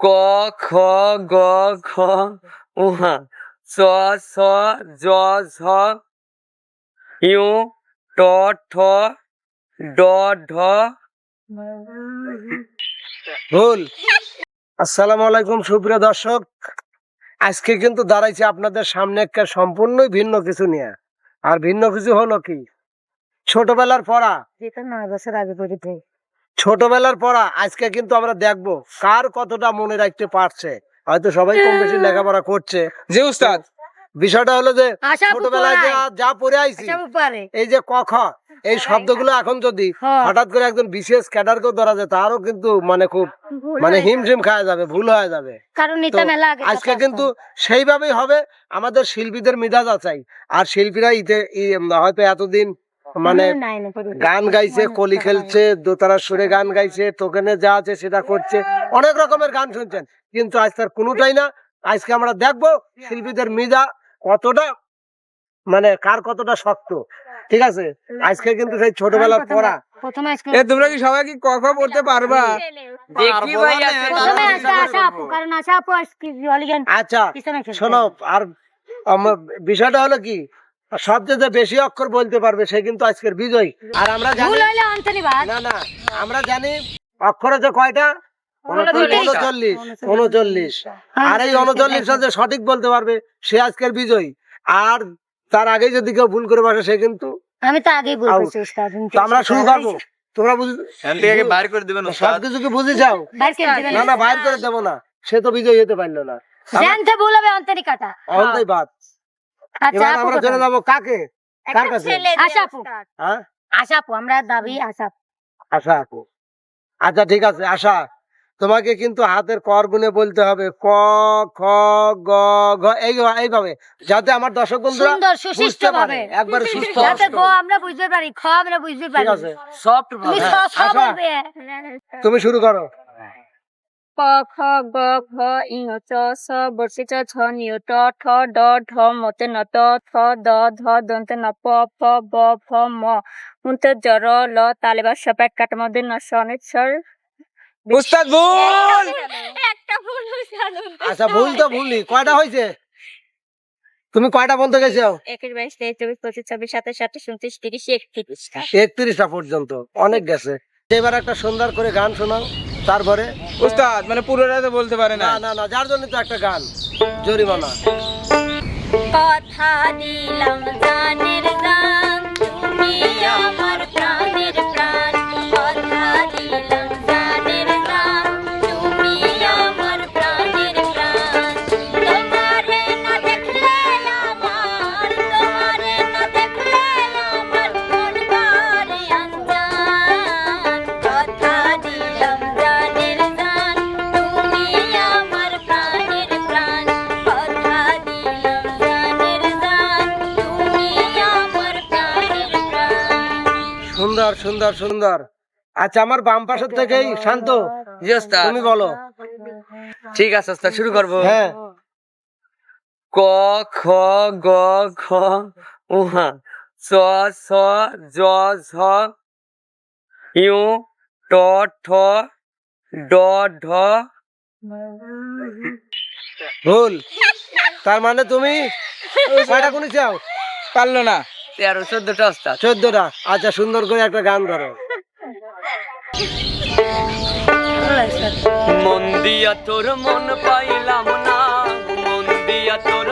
ক, খ, গ, ঘ উহা চ ছ জ, ঝ, ইউ, ট, ঠ, ড, ঢ। ভুল। আসসালামু আলাইকুম, সুপ্রিয় দর্শক। আজকে কিন্তু দাঁড়াইছে আপনাদের সামনে একটা সম্পূর্ণই ভিন্ন কিছু নিয়ে। আর ভিন্ন কিছু হলো কি? ছোটবেলার পড়া। যেটা নয় বছর আগে পড়েছে। ছোটবেলার পড়া আজকে কিন্তু আমরা দেখব কার কতটা মনে রাখতে পারছে। হয়তো সবাই কম বেশি লেখাপড়া করছে। জি উস্তাদ। বিষয়টা হলো যে ছোটবেলায় যা যা পড়ে আইছি এই যে ক খ এই শব্দগুলো এখন যদি হ্যাঁ। হঠাৎ করে একজন বিশেষ ক্যাডারকেও ধরা যায় তারও কিন্তু মানে খুব মানে হিমশিম খাওয়া যাবে ভুল হয়ে যাবে। কারণ এটা মেলা আগে আজকে কিন্তু সেইভাবেই হবে আমাদের শিল্পীদের মেজাজ আচাই আর শিল্পীরা ইতে হয়তো এতদিন মানে গান গাইছে কলি খেলছে দোতারা সুরে গান গাইছে টোকেনে যা আছে সেটা করছে। অনেক রকমের গান শুনছেন কিন্তু আজ তার কোনোটাই না। আজকে আমরা দেখব শিল্পীদের মিজা কতটা মানে কার কতটা শক্ত। ঠিক আছে? আজকে কিন্তু সেই ছোটবেলার পড়া। এ তোমরা কি সবাই কি ক পড়তে পারবা? দেখি ভাই প্রথমে আশা আশা আপু কারণ আশা আপু আজকে আচ্ছা শোনো আর বিষয়টা হলো কি? সবচেয়ে বেশি অক্ষর বলতে পারবে সে কিন্তু আজকের বিজয়ী। আর আমরা জানি ভুল হইলে অন্তনি বাদ না না আমরা জানি অক্ষর আছে কয়টা? উনচল্লিশ। আর এই যে সঠিক বলতে পারবে সে আজকের বিজয়ী। আর তার আগে যদি কেউ ভুল করে বসে সে কিন্তু আমি তো আগেই তো আমরা শুরু করব। তোমরা বুঝ বাইর করে দিবেন সবকিছু কি বুঝে যাও না না বাইর করে দেবো না। সে তো বিজয়ী হতে পারল না। জানতে ভুল হবে অন্তরি অন্তই বাদ আচ্ছা এবার আমরা চলে? যাব কাকে? কার কাছে? আশা আপু। হ্যাঁ? আশা আপু আমরা দাবি আশা আশা আপু। আচ্ছা ঠিক আছে আশা। তোমাকে কিন্তু হাতের কর গুনে বলতে হবে। ক খ গ ঘ এই এইভাবে যাতে আমার দর্শক বন্ধুরা সুন্দর সুশিষ্ট বুঝতে পারে। ভাবে। একবারে সুস্থ। যাতে গ আমরা বুঝতে পারি খ আমরা বুঝতে পারি। ঠিক আছে সফট তুমি শুরু করো। ক খ গ ঘ ই চ স বর্ষি চ ছ নিয় ট ঠ ড ঢ মতে ন ত থ দ ধ দন্তে ন প ফ ব ফ ম মুন্তে জর ল তালে বা কাটা মধ্যে ন স অনেক স্বর উস্তাদ ভুল! একটা ভুল আচ্ছা ভুল তো ভুলই। কয়টা হয়েছে? তুমি কয়টা বলতে গেছো? একুশ বাইশ তেইশ চব্বিশ পঁচিশ ছাব্বিশ সাতাশ আঠাশ উনত্রিশ তিরিশ একত্রিশটা একত্রিশটা পর্যন্ত। অনেক গেছে। এবার একটা সুন্দর করে গান শোনাও। তারপরে উস্তাদ মানে পুরোটা তো বলতে পারে না। না না যার জন্য তো একটা গান জরিমানা। কথা দিলাম জানের জান তুমি আমার প্রাণ। সুন্দর সুন্দর সুন্দর। আচ্ছা আমার বাম পাশের থেকেই শান্ত। জি তুমি বলো। ঠিক আছে শুরু করব। হ্যাঁ। ক খ গ ঘ উহা চ ছ জ ঝ ইউ ট ঠ ড ঢ। ভুল। তার মানে তুমি কয়টা গুনি চাও? পারল না। তেরো চোদ্দটা উস্তাদ চোদ্দটা। আচ্ছা সুন্দর করে একটা গান ধরো। মন দিয়া তোর মন পাইলাম না মন দিয়া তোর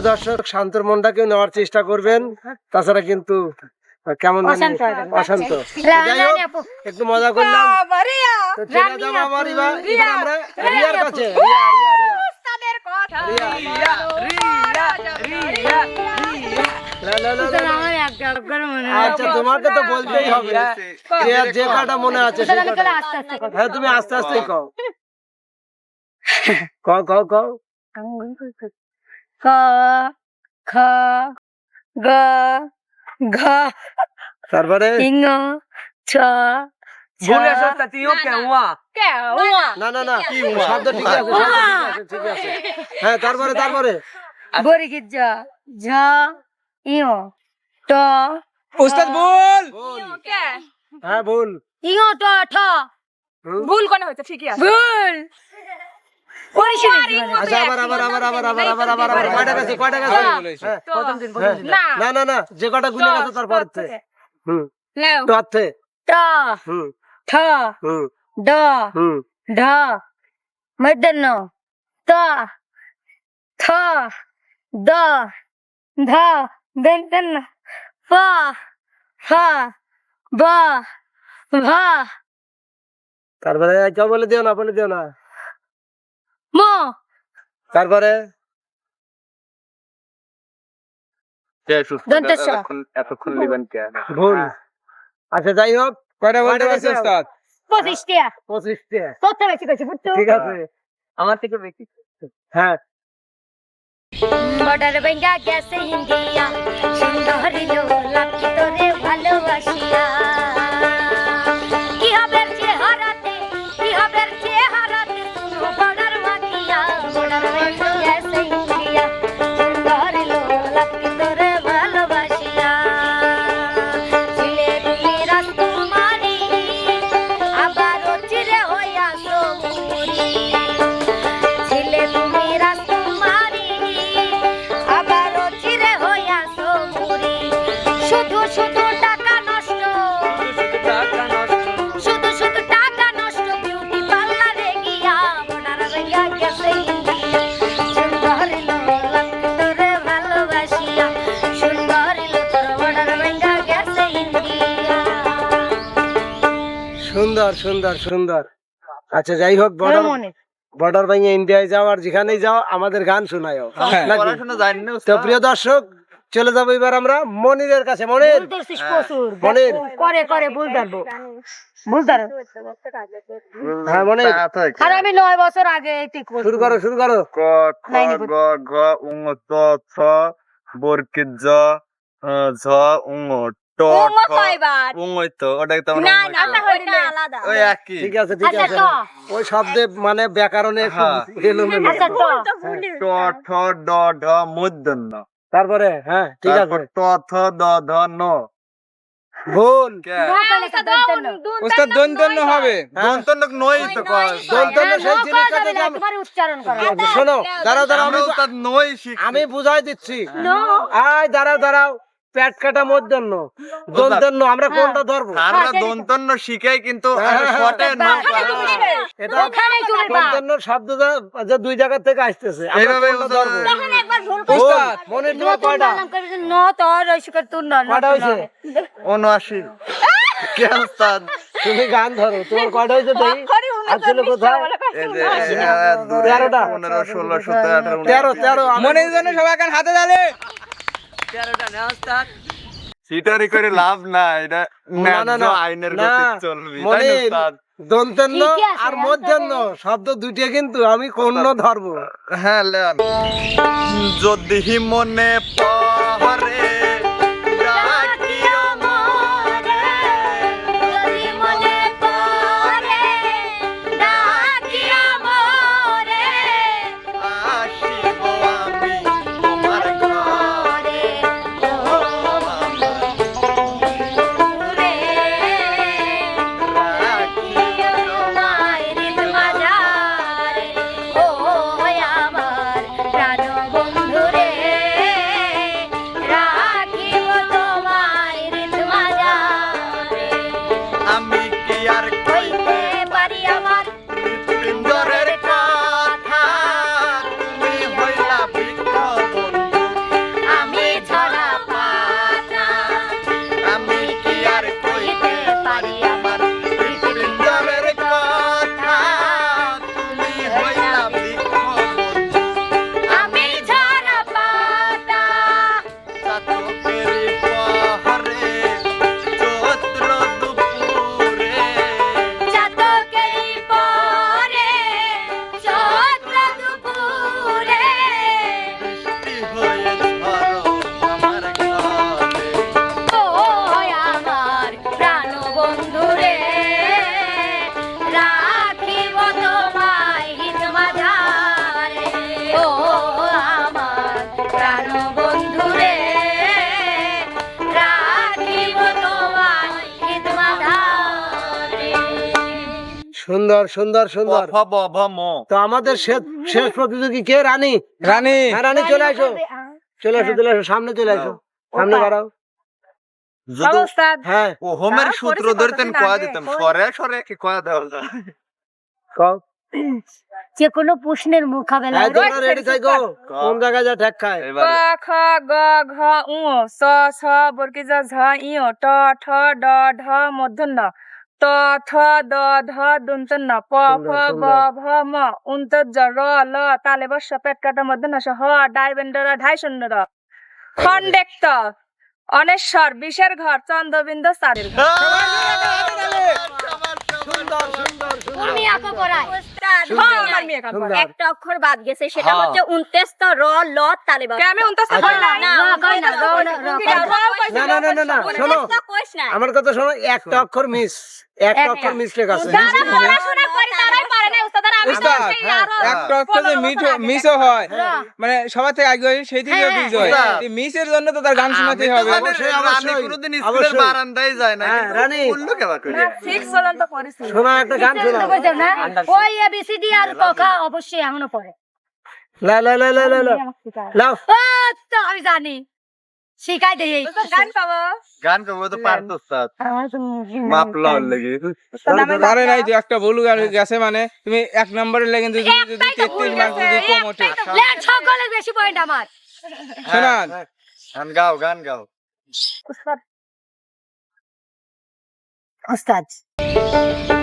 প্রিয় দর্শক শান্তর মনটাকেও নেওয়ার চেষ্টা করবেন। তাছাড়া কিন্তু কেমন অশান্ত একটু মজা করলাম। আচ্ছা তোমাকে তো বলতেই হবে। যে কাটা মনে আছে হ্যাঁ তুমি আস্তে আস্তেই কও। কও কও কও। ক খ গ ঘ তারপরে? ইঙ ছ ভুলে সস্তা তুইও কে হুয়া না না না শব্দ ঠিক আছে শব্দ ঠিক আছে ঠিক আছে। হ্যাঁ তারপরে তারপরে? বরি কি জ? ঝ ইও ট উস্তাদ বল হ্যাঁ ভুল। ইও ট ঠ। ভুল কোন হয়েছে? ঠিকই আছে। ভুল! না। না। না না যে কটা গুলি গেছে তারপর হুম। নাও টথে ট হুম। ঠ হুম। ড হুম। ঢ মধ্যাহ্ন ত থ দ ধ দন্তন্য প ফ ব ভ। তারপরে কেউ বলে দিও না বলে দিও না। ম। তারপরে? এতক্ষণ নেবেন কে? ভুল। আচ্ছা যাই হোক কয়টা বলতে পারছি ওস্তাদ পঁচিশ টিয়া। পঁচিশটা কত বেশি কইছি বুঝছ ঠিক আছে। আমার থেকে বেশি? হ্যাঁ। বর্ডার বেঙ্গা গেছে ইন্ডিয়া। সুন্দর সুন্দর সুন্দর। আচ্ছা যাই হোক বর্ডার মনে বর্ডার ভেঙে ইন্ডিয়ায় যাও আর যেখানেই যাও আমাদের গান জানি না তো প্রিয় দর্শক চলে যাব এবার আমরা মনিরের কাছে। মনির! ভুল ধরছিস মনির! করে করে ভুল ধরবো। ভুল ধর। হ্যাঁ মনির! আর আমি নয় বছর আগে শুরু করো শুরু করো। ক খ গ ঘ উঙ চ ছ বর্কে জ ঝ উঙ ট কয়বার? উঙ তো ওটাকে তো না না কই। আলাদা। ওই একই। ঠিক আছে ঠিক আছে। ওই শব্দে মানে ব্যাকরণে একটু হ্যাঁ। এলোমেলো। আচ্ছা তো। ট ড ঢ মূর্ধন্য তারপরে হ্যাঁ ঠিক আছে। তারপর ট থ দ ধ ন। ভুল। কে? নৌকা লেখা দন্তন্য। উস্তাদ দন্তন্য হবে। দন্তন্য নই তো দন্তন্য সেই জিনিসটা থেকে না, আমি- উচ্চারণ করো। শোনো দাঁড়াও দাঁড়াও আমি উস্তাদ নই শিখছি। আমি বুঝাই দিচ্ছি। নো। আয় দাঁড়াও দাঁড়াও। পেট কাটা দন্তন্য আমরা কোনটা ধরবো? হ্যাঁ, আমরা দন্তন্য শিখাই কিন্তু দন্তন্য শব্দ দুই জায়গা থেকে আসতেছে। এইভাবে ধরবো? মনে তোমার কয়টা? ন তুর ন। কয়টা উনআশি তুমি গান ধরো। তোমার কয়টা হয়েছে তাই আসলে কোথায়? তেরোটা। পনেরো ষোলো সতেরো তেরো তেরো মনে জন্য সবাই হাতে তাহলে তেরোটা সিটারি করে লাভ নাই এটা না, না, না। আইনের চলবে তাই না উস্তাদ? দন্তেন্ন আর মধ্যাহ্ন শব্দ দুইটা কিন্তু আমি কোন ধরবো হ্যাঁ যদি মনে পরে সুন্দর সুন্দর সুন্দর। তো আমাদের শেষ প্রতিযোগী কে রানী? রানী। হ্যাঁ রানী চলে আসো। চলে আসো চলে আসো সামনে চলে আসো। সামনে বাড়াও হ্যাঁ। ও হোমের সূত্র ধরতেন কয়া দিতাম। সরে সরে কি কয়া দেওয়া কও। যে কোনো প্রশ্নের মোকাবেলা এই তোমরা রেডি থাকো? কোন জায়গায় যা ঠেক খায়? ক খ গ ঘ উ স ছ বর্গি জ ঝ ই ট ঠ ড ঢ মূর্ধন্য ত থ দ ধ দন্ত ন প ফ গ ভ ম উন্ত জ র ল তালে বস পেট কাটা মূর্ধন্য স হ ডাই বেন্ডর ঢাই শূন্য র খন্ডেক্ত অনেশ্বর বিশের ঘর চন্দ্রবিন্দ সারের ঘর। সুন্দর সুন্দর সুন্দর হ্যাঁ। একটা অক্ষর বাদ গেছে সেটা হ্যাঁ। হচ্ছে উনতেস র ল তালে আমি উনতাস। না না, না, র, র, র, কই না। না না না না না শোনো উনতেস তো কইস না আমার কথা শোনো একটা অক্ষর মিস একটা অক্ষর মিস্টেক আছে পড়াশোনা করে একটা অক্ষর মিসও হয়। হ্যাঁ। মানে সবার থেকে আগে সেই থেকে মিস হয়। মিসের জন্য তো তার গান শোনাতে হবে। অবশ্যই, রানী অবশ্যই, কোনোদিন স্কুলের বারান্দায় যায় না হ্যাঁ, রানী। বলল কেবা করে। সিক্স পর্যন্ত করেছি শোনো একটা গান শোনাও। ওই এবিসিডি আর কথা অবশ্যই এখনও পড়ে। লা লা লা লা লা লা। আমি জানি। শিখাই দেই গান পাবো। গান করব তো পারতো স্যার মাপ লওয়ার লেগে। আরে নাই তুই একটা ভুল গান গেছে মানে তুমি এক নম্বরের লেগে যদি যদি একটাই তো ভুল তেত্রিশ মার্ক যদি কম ওঠে তো- লেন বেশি পয়েন্ট আমার। শোনান। গান গাও গান গাও। ওস্তাদ। কলি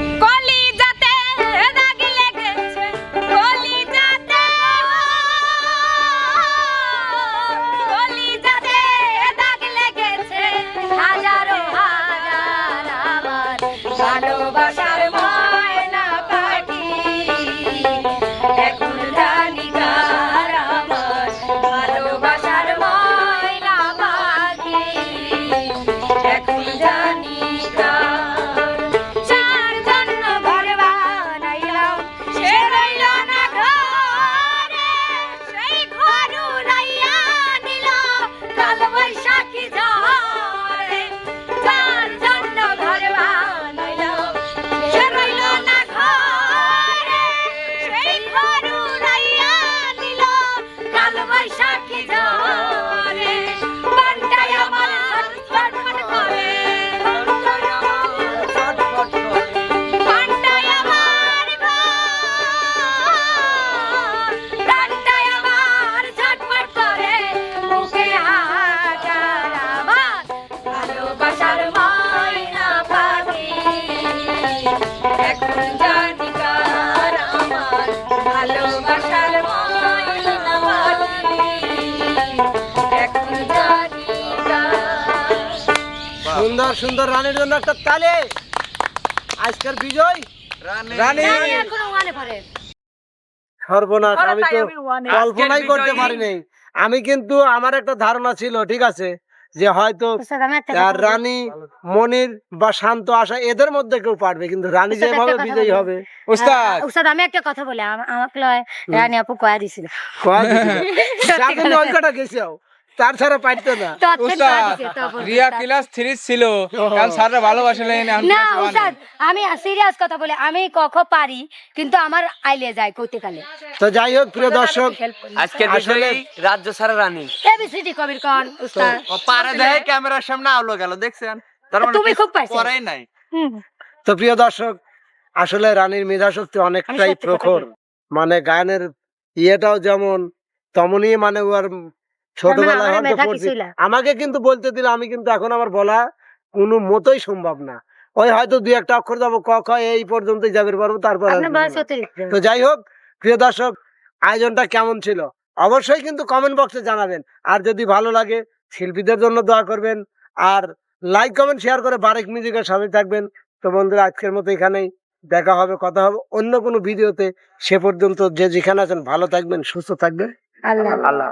সুন্দর সুন্দর রানীর জন্য একটা তালে। আজকের বিজয় রানী। সর্বনাশ আমি তো কল্পনাই করতে বিজয়ী- পারি নাই আমি কিন্তু আমার একটা ধারণা ছিল ঠিক আছে? যে হয়তো। রানী মনির বা শান্ত আশা এদের মধ্যে কেউ পারবে কিন্তু রানী যেভাবে বিজয়ী হবে। উস্তাদ উস্তাদ আমি একটা কথা বলি। আমাকে রানী আপু কয়া দিছিল। কয়া দিছিল। তার ছাড়া পারতো না। রিয়া ক্লাস থ্রি ছিল। কারণ স্যাররা ভালোবাসলেন না। উস্তাদ আমি সিরিয়াস কথা বলি আমি কখ পারি কিন্তু আমার আইলে যায় কইতে কালে তো যাই হোক প্রিয় দর্শক আজকের আসলে- রাজ্য সারা রানী। এবিসিডি কবির কন উস্তাদ। পারে দেখে ক্যামেরার সামনে আলো গেল দেখছেন? তার মানে তুমি খুব পাইছো। নাই। তো প্রিয় দর্শক আসলে রানীর মেধা শক্তি অনেকটাই প্রখর। মানে গায়নের ইয়েটাও যেমন তেমনই মানে ওর ছোটবেলায় হয়তো পড়ছি। আমাকে কিন্তু বলতে দিলে আমি কিন্তু এখন আমার বলা কোনো মতোই সম্ভব না। ওই হয়তো দুই একটা অক্ষর যাব ক খ এই পর্যন্তই যাবে পারব তারপর তো যাই হোক প্রিয় দর্শক আয়োজনটা কেমন ছিল? অবশ্যই কিন্তু কমেন্ট বক্সে জানাবেন। আর যদি ভালো লাগে শিল্পীদের জন্য দোয়া করবেন। আর লাইক কমেন্ট শেয়ার করে বারেক মিউজিকের সাথে থাকবেন। তো বন্ধুরা আজকের মতো এখানেই দেখা হবে কথা হবে অন্য কোনো ভিডিওতে। সে পর্যন্ত যে যেখানে আছেন ভালো থাকবেন সুস্থ থাকবেন। আল্লাহ আল্লাহ।